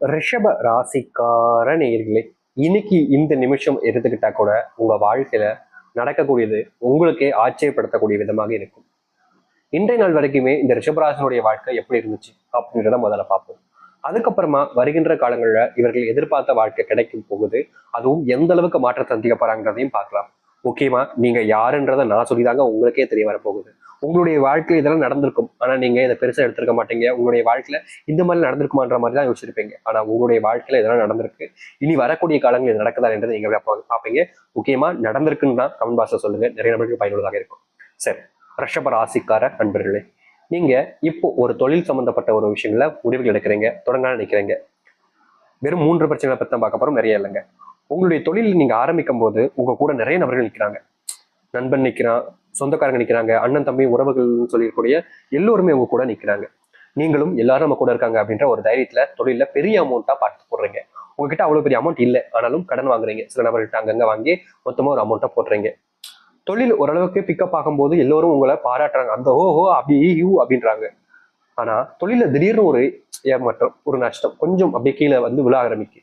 ரிஷப ராசிக்கார நேயர்களே இன்னைக்கு இந்த நிமிஷம் எடுத்துக்கிட்டா கூட உங்க வாழ்க்கையில நடக்கக்கூடியது உங்களுக்கே ஆச்சரியப்படுத்தக்கூடிய விதமாக இருக்கும். இன்றைய நாள் வரைக்குமே இந்த ரிஷபராசனுடைய வாழ்க்கை எப்படி இருந்துச்சு அப்படின்றத முதல்ல பார்ப்போம். அதுக்கப்புறமா வருகின்ற காலங்களில் இவர்கள் எதிர்பார்த்த வாழ்க்கை கிடைக்கும் போகுது. அதுவும் எந்த அளவுக்கு மாற்றத்தை சந்திக்க போறாங்கிறதையும் பார்க்கலாம். முக்கியமா நீங்க யாருன்றதை நான் சொல்லிதாங்க உங்களுக்கே தெரிய வரப்போகுது. உங்களுடைய வாழ்க்கையில் இதெல்லாம் நடந்திருக்கும். ஆனா நீங்க இதை பெருசா எடுத்திருக்க மாட்டீங்க. உங்களுடைய வாழ்க்கையில இந்த மாதிரி நடந்திருக்குமான்ற மாதிரி தான் யோசிச்சிருப்பீங்க. ஆனா உங்களுடைய வாழ்க்கையில இதெல்லாம் நடந்திருக்கு. இனி வரக்கூடிய காலங்கள் இது நடக்குதா என்றதை நீங்கள் பார்ப்பீங்க. முக்கியமா நடந்திருக்குன்னு தான் கமெண்ட் பாக்ஸ்ல சொல்லுங்க நிறைய நபர்களுக்கு பயனுள்ளதாக இருக்கும். சரி ரிஷப ராசிக்கார நண்பர்களே நீங்க இப்போ ஒரு தொழில் சம்பந்தப்பட்ட ஒரு விஷயங்கள முடிவுகள் எடுக்கிறீங்க தொடங்க நினைக்கிறீங்க வெறும் மூன்று பிரச்சனைகளை பற்றி தான் பார்க்க போகிறோம் நிறைய இல்லைங்க. உங்களுடைய தொழில் நீங்க ஆரம்பிக்கும் போது உங்க கூட நிறைய நபர்கள் நிற்கிறாங்க நண்பன் நிற்கிறான் சொந்தக்காரங்க நிற்கிறாங்க அண்ணன் தம்பி உறவுகள்னு சொல்லிக்கூடிய எல்லோருமே உங்க கூட நிற்கிறாங்க நீங்களும் எல்லாரும் நம்ம கூட இருக்காங்க அப்படின்ற ஒரு தைரியத்துல தொழில பெரிய அமௌண்ட்டா பார்த்து போடுறீங்க. உங்ககிட்ட அவ்வளவு பெரிய அமௌண்ட் இல்லை ஆனாலும் கடன் வாங்குறீங்க. சில நபர்கிட்ட அங்கங்க வாங்கி மொத்தமா ஒரு அமௌண்ட்டை போடுறீங்க. தொழில் ஓரளவுக்கு பிக்கப் ஆகும்போது எல்லோரும் உங்களை பாராட்டுறாங்க. அந்த ஓஹோ அப்படி யூ அப்படின்றாங்க. ஆனா தொழில திடீர்னு ஒரு ஏமாற்றம் ஒரு நஷ்டம் கொஞ்சம் அப்படியே கீழே வந்து விழ ஆரம்பிக்கு.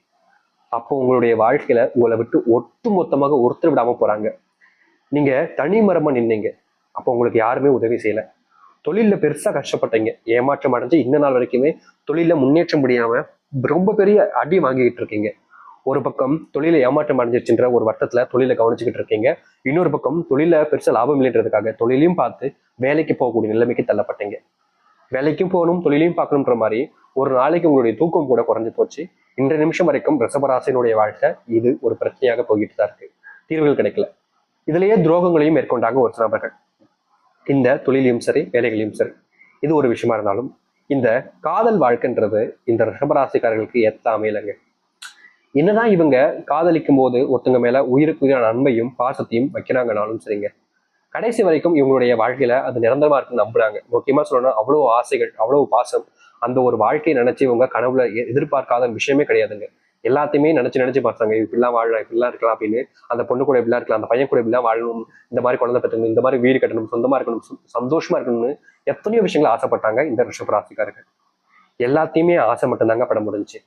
அப்போ உங்களுடைய வாழ்க்கையில உங்களை விட்டு ஒட்டு மொத்தமாக ஒருத்தர் விடாம போறாங்க. நீங்க தனி மரமா நின்னீங்க. அப்போ உங்களுக்கு யாருமே உதவி செய்யல. தொழிலில் பெருசா கஷ்டப்பட்டீங்க. ஏமாற்றம் அடைஞ்சு இந்த நாள் வரைக்குமே தொழில முன்னேற்றம் முடியாம ரொம்ப பெரிய அடி வாங்கிக்கிட்டு இருக்கீங்க. ஒரு பக்கம் தொழில ஏமாற்றம் அடைஞ்சிருச்சுன்ற ஒரு வட்டத்துல தொழிலை கவனிச்சுக்கிட்டு இருக்கீங்க. இன்னொரு பக்கம் தொழில பெருசா லாபம் இல்லைன்றதுக்காக தொழிலையும் பார்த்து வேலைக்கு போகக்கூடிய நிலைமைக்கு தள்ளப்பட்டீங்க. வேலைக்கும் போகணும் தொழிலையும் பார்க்கணுன்ற மாதிரி ஒரு நாளைக்கு உங்களுடைய தூக்கம் கூட குறைஞ்சு போச்சு. இன்றைய நிமிஷம் வரைக்கும் ரசபராசினுடைய வாழ்க்கை இது ஒரு பிரச்சனையாக போய்கிட்டு தான் இருக்கு. தீர்வுகள் கிடைக்கல. இதுலயே துரோகங்களையும் மேற்கொண்டாங்க ஒரு சில நபர்கள் இந்த தொழிலையும் சரி வேலைகளையும் சரி இது ஒரு விஷயமா இருந்தாலும் இந்த காதல் வாழ்க்கைன்றது இந்த ரிஷபராசிக்காரர்களுக்கு ஏத்த அமையலைங்க என்னதான் இவங்க காதலிக்கும் போது ஒருத்தங்க மேல உயிருக்கு உயிரான அன்பையும் பாசத்தையும் வைக்கிறாங்கனாலும் சரிங்க. கடைசி வரைக்கும் இவங்களுடைய வாழ்க்கையில அது நிரந்தரமா இருக்குன்னு நம்புறாங்க. முக்கியமா சொல்லணும்னா அவ்வளவு ஆசைகள் அவ்வளவு பாசம் அந்த ஒரு வாழ்க்கையை நினைச்சு இவங்க கனவுல எ- எதிர்பார்க்காத விஷயமே கிடையாதுங்க. எல்லாத்தையுமே நினச்சி நினச்சி பார்த்தாங்க. இப்படிலாம் வாழலாம் இப்படிலாம் இருக்கலாம் அப்படின்னு. அந்த பொண்ணு கூட இப்படிலாம் இருக்கலாம் அந்த பையன் கூட இப்படிலாம் வாழணும். இந்த மாதிரி குழந்தை பெற்றணும். இந்த மாதிரி வீடு கட்டணும். சொந்தமாக இருக்கணும். சு- சந்தோஷமா இருக்கணும்னு எத்தனையோ விஷயங்களை ஆசைப்பட்டாங்க இந்த ரிஷபராசிக்காரர்கள் எல்லாத்தையுமே ஆசை மட்டும்தாங்க பட முடிஞ்சுச்சு.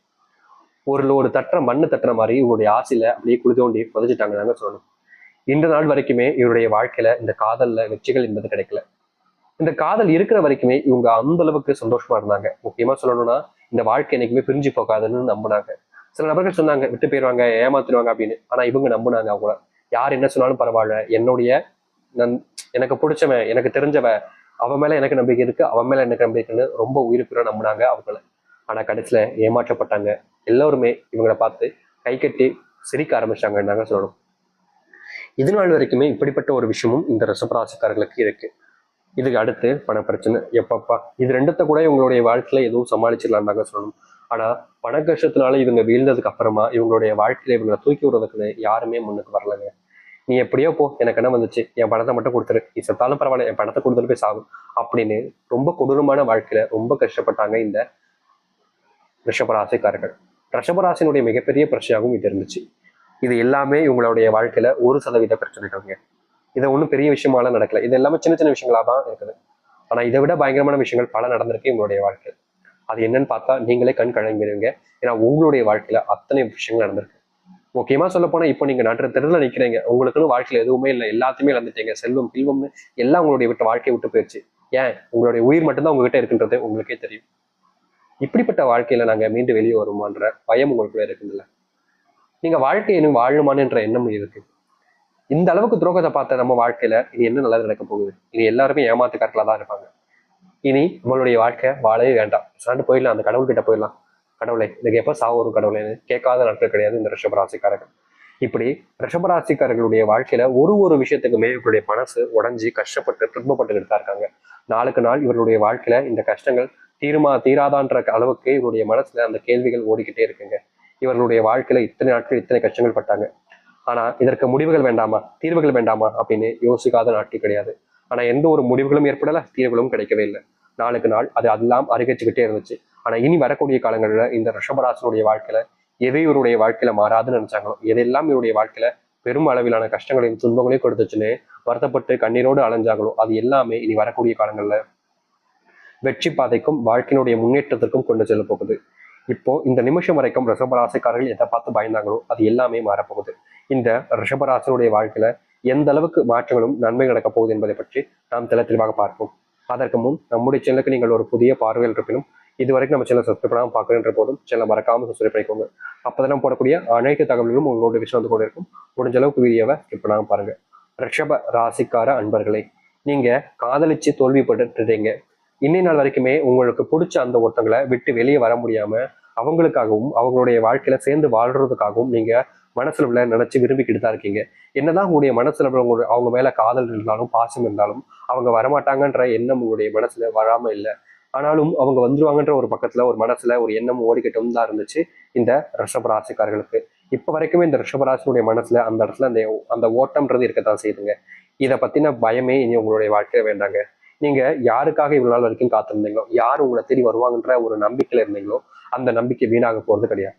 ஒரு ஒரு தட்டுற மண்ணு தட்டுற மாதிரி இவருடைய ஆசையில அப்படியே குழி தோண்டி புதைச்சிட்டாங்க தாங்க சொல்லணும். இந்த நாள் வரைக்குமே இவருடைய வாழ்க்கையில இந்த காதல்ல வெற்றிகள் என்பது கிடைக்கல. இந்த காதல் இருக்கிற வரைக்குமே இவங்க அந்த அளவுக்கு சந்தோஷமா இருந்தாங்க. முக்கியமா சொல்லணும்னா இந்த வாழ்க்கை என்னைக்குமே பிரிஞ்சு போகாதுன்னு நம்பினாங்க. சில நபர்கள் சொன்னாங்க விட்டு போயிடுவாங்க ஏமாத்திடுவாங்க அப்படின்னு. ஆனா இவங்க நம்பினாங்க அவங்கள யார் என்ன சொன்னாலும் பரவாயில்ல. என்னுடைய நன் எனக்கு பிடிச்சவன் எனக்கு தெரிஞ்சவ அவன் மேல எனக்கு நம்பிக்கை இருக்கு அவன் மேல எனக்கு நம்பிக்கை இருக்குன்னு ரொம்ப உயிருக்குற நம்பினாங்க அவங்கள. ஆனா கடைசியில ஏமாற்றப்பட்டாங்க. எல்லோருமே இவங்களை பார்த்து கை கட்டி சிரிக்க ஆரம்பிச்சாங்கன்னாங்க சொல்லணும். இது நாள் வரைக்குமே இப்படிப்பட்ட ஒரு விஷயமும் இந்த ரிஷபராசிக்காரர்களுக்கு இருக்கு. இதுக்கு அடுத்து பண பிரச்சனை எப்பப்பா? இது ரெண்டுத்த கூட இவங்களுடைய வாழ்க்கையில எதுவும் சமாளிச்சிடலாம்னாங்க சொல்லணும். ஆனா பண கஷ்டத்தினால இவங்க வீழ்ந்ததுக்கு அப்புறமா இவங்களுடைய வாழ்க்கையில இவங்களை தூக்கி விடுறதுக்குன்னு யாருமே முன்னுக்கு வரலங்க. நீ எப்படியோ போ எனக்கு என்ன வந்துச்சு? என் பணத்தை மட்டும் கொடுத்துரு. நீ செத்தாலும் பரவாயில்ல என் பணத்தை கொடுத்துட்டு போய் சாகும் அப்படின்னு ரொம்ப கொடூரமான வாழ்க்கையில ரொம்ப கஷ்டப்பட்டாங்க இந்த ரிஷபராசிக்காரர்கள் ரிஷபராசினுடைய மிகப்பெரிய பிரச்சனையாகவும் இது இருந்துச்சு. இது எல்லாமே இவங்களுடைய வாழ்க்கையில ஒரு சதவீத பிரச்சனைகள்ங்க. இதை ஒன்றும் பெரிய விஷயமாலாம் நடக்கல. இது எல்லாமே சின்ன சின்ன விஷயங்களா தான் இருக்குது. ஆனா இதை விட பயங்கரமான விஷயங்கள் பல நடந்திருக்கு இவங்களுடைய வாழ்க்கையில். அது என்னன்னு பார்த்தா நீங்களே கண் கலங்கிடுவீங்க ஏன்னா உங்களுடைய வாழ்க்கையில அத்தனை விஷயங்கள் நடந்திருக்கு. முக்கியமா சொல்ல போனா இப்போ நீங்க நடுற தெருவில் நிக்கிறீங்க. உங்களுக்குன்னு வாழ்க்கையில எதுவுமே இல்லை. எல்லாத்தையுமே இழந்துட்டீங்க. செல்வம் கில்வம்னு எல்லாம் உங்களுடைய விட்டு வாழ்க்கையை விட்டு போயிடுச்சு ஏன்? உங்களுடைய உயிர் மட்டும்தான் உங்ககிட்ட இருக்குன்றது உங்களுக்கே தெரியும். இப்படிப்பட்ட வாழ்க்கையில நாங்க மீண்டும் வெளியே வருமான்ற பயம் உங்களுக்குள்ள இருக்குதுல்ல. நீங்க வாழ்க்கையை இன்னும் வாழணுமான்ற எண்ணம் இருக்கு. இந்த அளவுக்கு துரோகத்தை பார்த்த நம்ம வாழ்க்கையில இனி என்ன நல்லது நடக்க போகுது? இனி எல்லாருமே ஏமாத்துக்காரர்களா தான் இருப்பாங்க. இனி நம்மளுடைய வாழ்க்கை வாழவே வேண்டாம். சாண்டு போயிடலாம் அந்த கடவுள்கிட்ட போயிடலாம். கடவுளை இதுக்கு எப்போ சாவு ஒரு கடவுளைன்னு கேட்காத நாட்கள் கிடையாது இந்த ரிஷபராசிக்காரர்கள். இப்படி ரிஷபராசிக்காரர்களுடைய வாழ்க்கையில ஒரு ஒரு விஷயத்துக்குமே இவருடைய மனசு உடஞ்சி கஷ்டப்பட்டு துன்பப்பட்டுக்கிட்டு தான் இருக்காங்க. நாளுக்கு நாள் இவருடைய வாழ்க்கையில இந்த கஷ்டங்கள் தீருமா தீராதான்ற அளவுக்கு இவருடைய மனசுல அந்த கேள்விகள் ஓடிக்கிட்டே இருக்குங்க. இவர்களுடைய வாழ்க்கையில இத்தனை நாட்கள் இத்தனை கஷ்டங்கள் பட்டாங்க. ஆனா இதற்கு முடிவுகள் வேண்டாமா? தீர்வுகள் வேண்டாமா? அப்படின்னு யோசிக்காத நாட்கள் கிடையாது. ஆனா எந்த ஒரு முடிவுகளும் ஏற்படல தீர்வுகளும் கிடைக்கவே இல்லை. நாளுக்கு நாள் அது அதெல்லாம் அருகச்சுக்கிட்டே இருந்துச்சு. ஆனா இனி வரக்கூடிய காலங்களில் இந்த ரிஷபராசனுடைய வாழ்க்கையில எதை இவருடைய வாழ்க்கையில மாறாதுன்னு நினைச்சாங்களோ எதெல்லாம் இவருடைய வாழ்க்கையில பெரும் அளவிலான கஷ்டங்களையும் துன்பங்களையும் கொடுத்துச்சுன்னு வருத்தப்பட்டு கண்ணீரோடு அலைஞ்சாங்களோ அது எல்லாமே இனி வரக்கூடிய காலங்களில் வெற்றி பாதைக்கும் வாழ்க்கையினுடைய முன்னேற்றத்திற்கும் கொண்டு செல்ல போகுது. இப்போ இந்த நிமிஷம் வரைக்கும் ரிஷபராசிக்காரர்கள் எதை பார்த்து பயந்தாங்களோ அது எல்லாமே மாறப்போகுது. இந்த ரிஷபராசனுடைய வாழ்க்கையில எந்த அளவுக்கு மாற்றங்களும் நன்மை நடக்கப் போகுது என்பதை பற்றி நாம் தெல தெளிவாக பார்ப்போம். அதற்கு முன் நம்முடைய சேனலுக்கு நீங்கள் ஒரு புதிய பார்வையில் இருப்பினும் இது வரைக்கும் நம்ம சேனல் சப்ஸ்கிரைப் பண்ணாமல் பார்க்குறன்ற போதும் சேனல் மறக்காமல் சப்ஸ்கிரைப் பண்ணிக்கோங்க. அப்போ தான் போடக்கூடிய அனைத்து தகவல்களும் உங்களோட விஷயம் வந்து கொண்டு இருக்கும் முடிஞ்ச அளவுக்கு வீடியோவை ஸ்கிப் பண்ணாமல் பாருங்க. ரிஷப ராசிக்கார அன்பர்களே நீங்க காதலிச்சு தோல்விப்பட்டுறீங்க இன்னை நாள் வரைக்குமே உங்களுக்கு பிடிச்ச அந்த ஒருத்தங்களை விட்டு வெளியே வர முடியாம அவங்களுக்காகவும் அவங்களுடைய வாழ்க்கையில சேர்ந்து வாழ்றதுக்காகவும் நீங்க மனசில் உள்ள நினச்சி விரும்பிக்கிட்டு தான் இருக்கீங்க. என்னதான் உங்களுடைய மனசில் உங்களுடைய அவங்க மேலே காதல் இருந்தாலும் பாசம் இருந்தாலும் அவங்க வரமாட்டாங்கன்ற எண்ணம் உங்களுடைய மனசில் வராமல் இல்லை. ஆனாலும் அவங்க வந்துருவாங்கன்ற ஒரு பக்கத்துல ஒரு மனசுல ஒரு எண்ணம் ஓடிக்கிட்டும் தான் இருந்துச்சு இந்த ரிஷபராசிக்காரர்களுக்கு இப்போ வரைக்குமே இந்த ரிஷபராசினுடைய மனசுல அந்த இடத்துல அந்த அந்த ஓட்டம்ன்றது இருக்கத்தான் செய்யுதுங்க. இதை பத்தின பயமே இனி உங்களுடைய வாழ்க்கையில வேண்டாங்க. நீங்க யாருக்காக இவ்வளவு நாள் வரைக்கும் காத்திருந்தீங்களோ யார் உங்களை தேடி வருவாங்கன்ற ஒரு நம்பிக்கையில இருந்தீங்களோ அந்த நம்பிக்கை வீணாக போறது கிடையாது.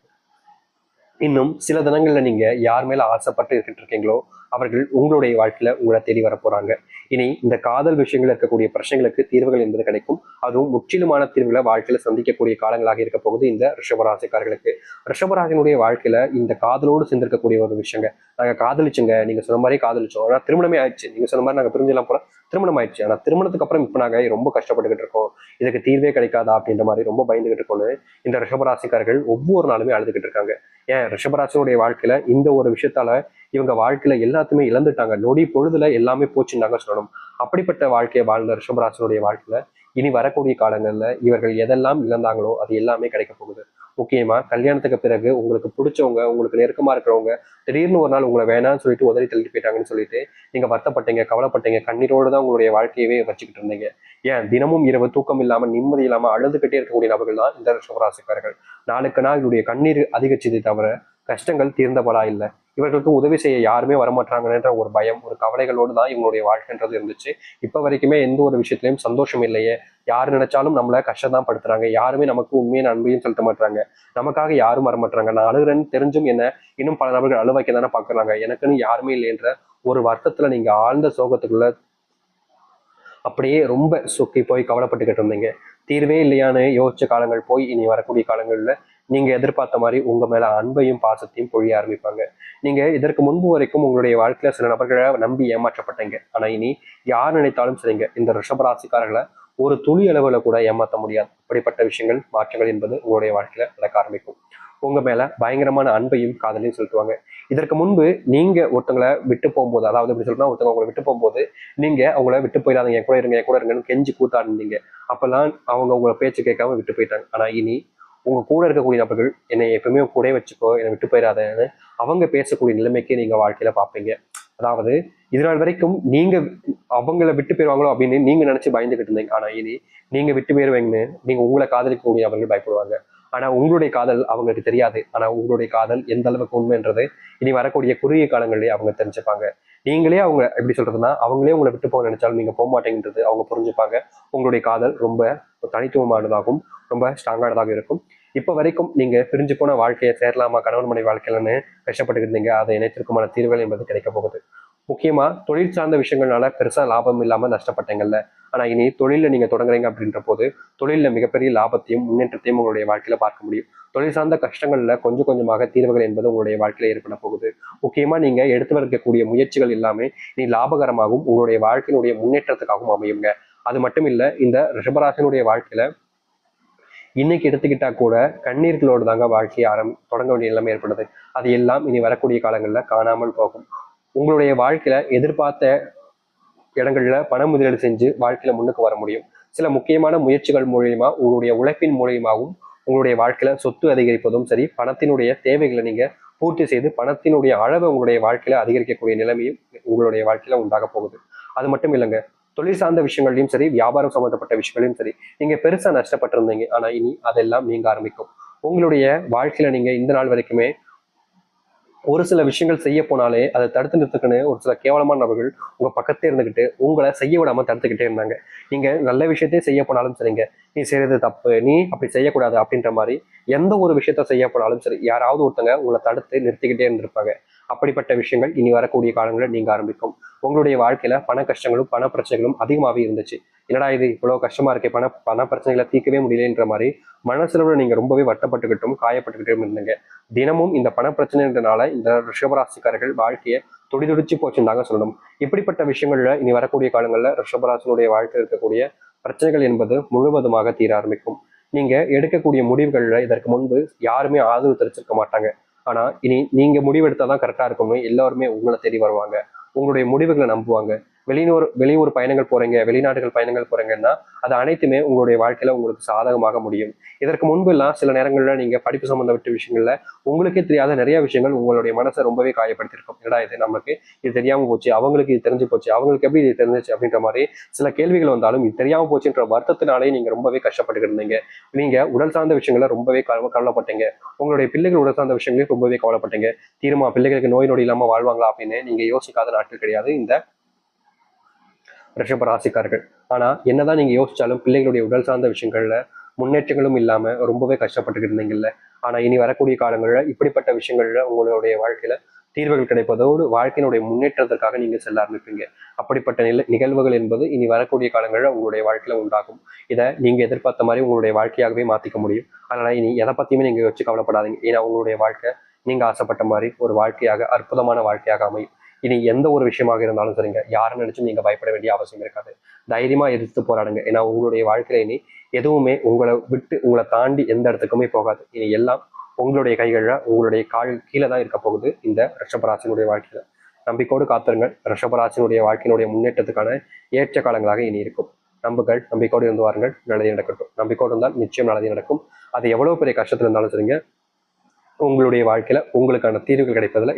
இன்னும் சில தினங்கள்ல நீங்க யார் மேல ஆசைப்பட்டு இருக்கிட்டு இருக்கீங்களோ அவர்கள் உங்களுடைய வாழ்க்கையில் உங்களை தேடி வர போகிறாங்க இனி இந்த காதல் விஷயங்கள் இருக்கக்கூடிய பிரச்சனைகளுக்கு தீர்வுகள் என்பது கிடைக்கும். அதுவும் முற்றிலுமான தீர்வுகளை வாழ்க்கையில சந்திக்கக்கூடிய காலங்களாக இருக்க போகுது இந்த ரிஷபராசிக்காரர்களுக்கு. ரிஷபராசினுடைய வாழ்க்கையில இந்த காதலோடு சேர்ந்திருக்கக்கூடிய ஒரு விஷயங்க. நாங்கள் காதலிச்சுங்க நீங்க சொன்ன மாதிரி காதலிச்சோம். ஆனா திருமணமே ஆயிடுச்சு. நீங்க சொன்ன மாதிரி நாங்கள் பிரிஞ்செல்லாம் போகிறோம் திருமணம் ஆயிடுச்சு ஆனால் திருமணத்துக்கு அப்புறம் இப்ப நாங்கள் ரொம்ப கஷ்டப்பட்டுக்கிட்டு இருக்கோம். இதுக்கு தீர்வே கிடைக்காதா அப்படின்ற மாதிரி ரொம்ப பயந்துகிட்டு இருக்கோம்னு இந்த ரிஷபராசிக்காரர்கள் ஒவ்வொரு நாளுமே அழுதுகிட்டு இருக்காங்க. ஏன்? ரிஷபராசினுடைய வாழ்க்கையில இந்த ஒரு விஷயத்தால இவங்க வாழ்க்கையில எல்லாத்தையுமே இழந்துட்டாங்க. நொடி பொழுதுல எல்லாமே போச்சுன்னாங்க சொல்லணும். அப்படிப்பட்ட வாழ்க்கையை வாழ்ந்த ரிஷபராசினுடைய வாழ்க்கையில இனி வரக்கூடிய காலங்கள்ல இவர்கள் எதெல்லாம் இழந்தாங்களோ அது எல்லாமே கிடைக்க போகுது. முக்கியமாக கல்யாணத்துக்கு பிறகு உங்களுக்கு பிடிச்சவங்க உங்களுக்கு நெருக்கமாக இருக்கிறவங்க திடீர்னு ஒரு நாள் உங்களை வேணாம்னு சொல்லிட்டு உதறி தள்ளிட்டு போயிட்டாங்கன்னு சொல்லிட்டு நீங்கள் வருத்தப்பட்டீங்க கவலைப்பட்டீங்க கண்ணீரோடு தான் உங்களுடைய வாழ்க்கையவே வச்சுக்கிட்டு இருந்தீங்க. ஏன்? தினமும் இரவு தூக்கம் இல்லாமல் நிம்மதி இல்லாமல் அழுதுகிட்டே இருக்கக்கூடிய நபர்கள் தான் இந்த ரிஷபராசிக்காரர்கள். நாளுக்கு நாள் இவருடைய கண்ணீர் அதிகரிச்சதே தவிர கஷ்டங்கள் தீர்ந்தபடா இல்லை. இவர்களுக்கு உதவி செய்ய யாருமே வரமாட்டாங்கன்ற ஒரு பயம் ஒரு கவலைகளோடு தான் இவங்களுடைய வாழ்க்கைன்றது இருந்துச்சு. இப்போ வரைக்குமே எந்த ஒரு விஷயத்துலையும் சந்தோஷம் இல்லையே. யார் நினைச்சாலும் நம்மளை கஷ்டம் தான் படுத்துறாங்க. யாருமே நமக்கு உண்மையான அன்பையும் செலுத்த மாட்டாங்க நமக்காக யாரும் வரமாட்டாங்க நான் அழுகிறேன்னு தெரிஞ்சும் என்ன இன்னும் பல நபர்கள் அழு வைக்க தானே பார்க்குறாங்க எனக்குன்னு யாருமே இல்லைன்ற ஒரு வருத்தத்தில் நீங்கள் ஆழ்ந்த சோகத்துக்குள்ள அப்படியே ரொம்ப சொக்கி போய் கவலைப்பட்டுக்கிட்டு இருந்தீங்க. தீர்வே இல்லையான்னு யோசிச்ச காலங்கள் போய் இனி வரக்கூடிய காலங்களில் நீங்க எதிர்பார்த்த மாதிரி உங்க மேல அன்பையும் பாசத்தையும் பொழிய ஆரம்பிப்பாங்க. நீங்க இதற்கு முன்பு வரைக்கும் உங்களுடைய வாழ்க்கையில சில நபர்களை நம்பி ஏமாற்றப்பட்டீங்க. ஆனா இனி யார் நினைத்தாலும் சரிங்க இந்த ரிஷபராசிக்காரர்களை ஒரு துளி அளவுல கூட ஏமாற்ற முடியாது. அப்படிப்பட்ட விஷயங்கள் மாற்றங்கள் என்பது உங்களுடைய வாழ்க்கையில நடக்க ஆரம்பிக்கும். உங்க மேல பயங்கரமான அன்பையும் காதலையும் செலுத்துவாங்க. இதற்கு முன்பு நீங்க ஒருத்தங்களை விட்டு போகும்போது அதாவது எப்படி சொல்லணும் ஒருத்தவங்க உங்களை விட்டு போகும்போது நீங்க அவங்கள விட்டு போயிடாதீங்க என் கூட இருங்க என் கூட இருங்கன்னு கெஞ்சி கூத்தாடினீங்க. அப்பெல்லாம் அவங்க உங்களை பேச்சு கேட்காம விட்டு போயிட்டாங்க. ஆனா இனி உங்க கூட இருக்கக்கூடிய நபர்கள் என்னை எப்பவுமே கூட வச்சுக்கோ என்னை விட்டு போயிடாதன்னு அவங்க பேசக்கூடிய நிலைமைக்கு நீங்கள் வாழ்க்கையில பார்ப்பீங்க. அதாவது இதனால் வரைக்கும் நீங்க அவங்கள விட்டு போயிடுவாங்களோ அப்படின்னு நீங்கள் நினச்சி பயந்துகிட்டு இருந்தீங்க. ஆனால் இனி நீங்கள் விட்டு போயிடுவீங்கன்னு நீங்கள் உங்களை காதலிக்கக்கூடிய அவர்கள் பயப்படுவாங்க. ஆனால் உங்களுடைய காதல் அவங்களுக்கு தெரியாது. ஆனால் உங்களுடைய காதல் எந்த அளவுக்கு உண்மைன்றது இனி வரக்கூடிய குறுகிய காலங்களிலேயே அவங்க தெரிஞ்சுப்பாங்க. நீங்களே அவங்க எப்படி சொல்றதுன்னா அவங்களே உங்களை விட்டு போக நினைச்சாலும் நீங்கள் போக மாட்டேங்கிறது அவங்க புரிஞ்சுப்பாங்க. உங்களுடைய காதல் ரொம்ப தனித்துவமானதாகவும் ரொம்ப ஸ்ட்ராங்கானதாக இருக்கும். இப்போ வரைக்கும் நீங்க பிரிஞ்சு போன வாழ்க்கையை சேரலாமா? கணவன் மனை வாழ்க்கையிலன்னு கஷ்டப்பட்டுக்கிட்டு இருந்தீங்க. அதை இணைத்திற்குமான தீர்வுகள் என்பது கிடைக்க போகுது. முக்கியமா தொழில் சார்ந்த விஷயங்கள்னால பெருசா லாபம் இல்லாம நஷ்டப்பட்டீங்கல்ல. ஆனா இனி தொழில நீங்க தொடங்குறீங்க அப்படின்ற போது தொழில மிகப்பெரிய லாபத்தையும் முன்னேற்றத்தையும் உங்களுடைய வாழ்க்கையில பார்க்க முடியும். தொழில் சார்ந்த கஷ்டங்கள்ல கொஞ்சம் கொஞ்சமாக தீர்வுகள் என்பது உங்களுடைய வாழ்க்கையில ஏற்பட போகுது. முக்கியமா நீங்க எடுத்து வரக்கூடிய முயற்சிகள் எல்லாமே நீ லாபகரமாகவும் உங்களுடைய வாழ்க்கையினுடைய முன்னேற்றத்துக்காகவும் அமையுங்க. அது மட்டும் இல்ல இந்த ரிஷபராசனுடைய வாழ்க்கையில இன்னைக்கு எடுத்துக்கிட்டா கூட கண்ணீர்களோடு தாங்க வாழ்க்கையை ஆரம் தொடங்க வேண்டிய நிலைமை ஏற்படுது. அது எல்லாம் இனி வரக்கூடிய காலங்களில் காணாமல் போகும். உங்களுடைய வாழ்க்கையில எதிர்பார்த்த இடங்கள்ல பண முதலீடு செஞ்சு வாழ்க்கையில முன்னுக்கு வர முடியும். சில முக்கியமான முயற்சிகள் மூலியமா உங்களுடைய உழைப்பின் மூலியமாகவும் உங்களுடைய வாழ்க்கையில சொத்து அதிகரிப்பதும் சரி பணத்தினுடைய தேவைகளை நீங்க பூர்த்தி செய்து பணத்தினுடைய அளவை உங்களுடைய வாழ்க்கையில அதிகரிக்கக்கூடிய நிலைமையும் உங்களுடைய வாழ்க்கையில உண்டாக போகுது. அது மட்டும் இல்லைங்க தொழில் சார்ந்த விஷயங்களையும் சரி வியாபாரம் சம்மந்தப்பட்ட விஷயங்களையும் சரி நீங்க பெருசா நஷ்டப்பட்டிருந்தீங்க. ஆனா இனி அதெல்லாம் நீங்க ஆரம்பிக்கும். உங்களுடைய வாழ்க்கையில நீங்க இந்த நாள் வரைக்குமே ஒரு சில விஷயங்கள் செய்ய போனாலே அதை தடுத்து நிறுத்துக்குன்னு ஒரு சில கேவலமான நபர்கள் உங்க பக்கத்தே இருந்துக்கிட்டு உங்களை செய்ய விடாம தடுத்துக்கிட்டே இருந்தாங்க. நீங்க நல்ல விஷயத்தையும் செய்ய போனாலும் சரிங்க. நீ செய்யறது தப்பு. நீ அப்படி செய்யக்கூடாது அப்படின்ற மாதிரி எந்த ஒரு விஷயத்த செய்ய போனாலும் சரி யாராவது ஒருத்தங்க உங்களை தடுத்து நிறுத்திக்கிட்டே இருந்திருப்பாங்க. அப்படிப்பட்ட விஷயங்கள் இனி வரக்கூடிய காலங்களில் நீங்க ஆரம்பிக்கும். உங்களுடைய வாழ்க்கையில பண கஷ்டங்களும் பண பிரச்சனைகளும் அதிகமாகவே இருந்துச்சு. என்னடா இது இவ்வளவு கஷ்டமா இருக்கே பண பண பிரச்சனைகளை தீர்க்கவே முடியலன்ற மாதிரி மனசுல நீங்க ரொம்பவே வட்டப்பட்டுக்கிட்டும் காயப்பட்டுக்கிட்டும் இருந்தீங்க. தினமும் இந்த பண பிரச்சனைன்றனால இந்த ரிஷபராசிக்காரர்கள் வாழ்க்கையை துடிதுடிச்சு போச்சுன்னு தாங்க சொல்லணும். இப்படிப்பட்ட விஷயங்கள்ல இனி வரக்கூடிய காலங்களில் ரிஷபராசனுடைய வாழ்க்கை இருக்கக்கூடிய பிரச்சனைகள் என்பது முழுவதுமாக தீர ஆரம்பிக்கும். நீங்க எடுக்கக்கூடிய முடிவுகள்ல இதற்கு முன்பு யாருமே ஆதரவு தெரிவிச்சிருக்க மாட்டாங்க. ஆனால் இனி நீங்க முடிவெடுத்தாதான் கரெக்டா இருக்கணும் எல்லாருமே உங்களை தேடி வருவாங்க. உங்களுடைய முடிவுகளை நம்புவாங்க. வெளியூர் வெளியூர் பயணங்கள் போறீங்க வெளிநாடுகள் பயணங்கள் போறீங்கன்னா அது அனைத்துமே உங்களுடைய வாழ்க்கையில உங்களுக்கு சாதகமாக முடியும். இதற்கு முன்பு எல்லாம் சில நேரங்களில் நீங்க படிப்பு சம்பந்தப்பட்ட விஷயங்கள்ல உங்களுக்கே தெரியாத நிறைய விஷயங்கள் உங்களுடைய மனசை ரொம்பவே காயப்படுத்திருக்கும் என்னடா இது நமக்கு இது தெரியாம போச்சு அவங்களுக்கு இது தெரிஞ்சு போச்சு அவங்களுக்கு எப்படி இது தெரிஞ்சிச்சு அப்படின்ற மாதிரி சில கேள்விகள் வந்தாலும் இது தெரியாம போச்சுன்ற வருத்தத்தினாலே நீங்க ரொம்பவே கஷ்டப்பட்டு இருந்தீங்க. நீங்க உடல் சார்ந்த விஷயங்கள ரொம்பவே கவ- கவலைப்பட்டீங்க. உங்களுடைய பிள்ளைகள் உடல் சார்ந்த விஷயங்களையும் ரொம்பவே கவலைப்பட்டீங்க. தீர்மா பிள்ளைகளுக்கு நோய் நொடி இல்லாம வாழ்வாங்களா அப்படின்னு நீங்க யோசிக்காத நாட்கள் கிடையாது. இந்த ரிஷப ராசிக்காரர்கள். ஆனால் என்னதான் நீங்கள் யோசிச்சாலும் பிள்ளைகளுடைய உடல் சார்ந்த விஷயங்களில் முன்னேற்றங்களும் இல்லாமல் ரொம்பவே கஷ்டப்பட்டுக்கிட்டு இருந்தீங்கல்ல. ஆனால் இனி வரக்கூடிய காலங்களில் இப்படிப்பட்ட விஷயங்களில் உங்களுடைய வாழ்க்கையில் தீர்வுகள் கிடைப்பதோடு வாழ்க்கையினுடைய முன்னேற்றத்திற்காக நீங்கள் செல்ல ஆரம்பிப்பீங்க. அப்படிப்பட்ட நில நிகழ்வுகள் என்பது இனி வரக்கூடிய காலங்களில் உங்களுடைய வாழ்க்கையில் உண்டாகும். இதை நீங்கள் எதிர்பார்த்த மாதிரி உங்களுடைய வாழ்க்கையாகவே மாத்திக்க முடியும். அதனால் இனி எதை பற்றியுமே நீங்கள் வச்சு கவலைப்படாதீங்க. ஏன்னா உங்களுடைய வாழ்க்கை நீங்கள் ஆசைப்பட்ட மாதிரி ஒரு வாழ்க்கையாக அற்புதமான வாழ்க்கையாக அமையும். இனி எந்த ஒரு விஷயமாக இருந்தாலும் சரிங்க. யாரை நினைச்சும் நீங்க பயப்பட வேண்டிய அவசியம் இருக்காது. தைரியமா எதிர்த்து போராடுங்க. ஏன்னா உங்களுடைய வாழ்க்கையில இனி எதுவுமே உங்களை விட்டு உங்களை தாண்டி எந்த இடத்துக்குமே போகாது. இனி எல்லாம் உங்களுடைய கைகளில் உங்களுடைய கால் கீழே தான் இருக்க போகுது இந்த ரிஷபராசினுடைய வாழ்க்கையில. நம்பிக்கோடு காத்திருங்கள். ரிஷபராசினுடைய வாழ்க்கையினுடைய முன்னேற்றத்துக்கான ஏற்ற காலங்களாக இனி இருக்கும். நம்புகள் நம்பிக்கையோடு இருந்து வாருங்கள். நல்லதே நடக்கட்டும். நம்பிக்கையோடு இருந்தால் நிச்சயம் நல்லதே நடக்கும். அது எவ்வளவு பெரிய கஷ்டத்தில் இருந்தாலும் சரிங்க. உங்களுடைய வாழ்க்கையில உங்களுக்கான தீர்வுகள் கிடைப்பதில்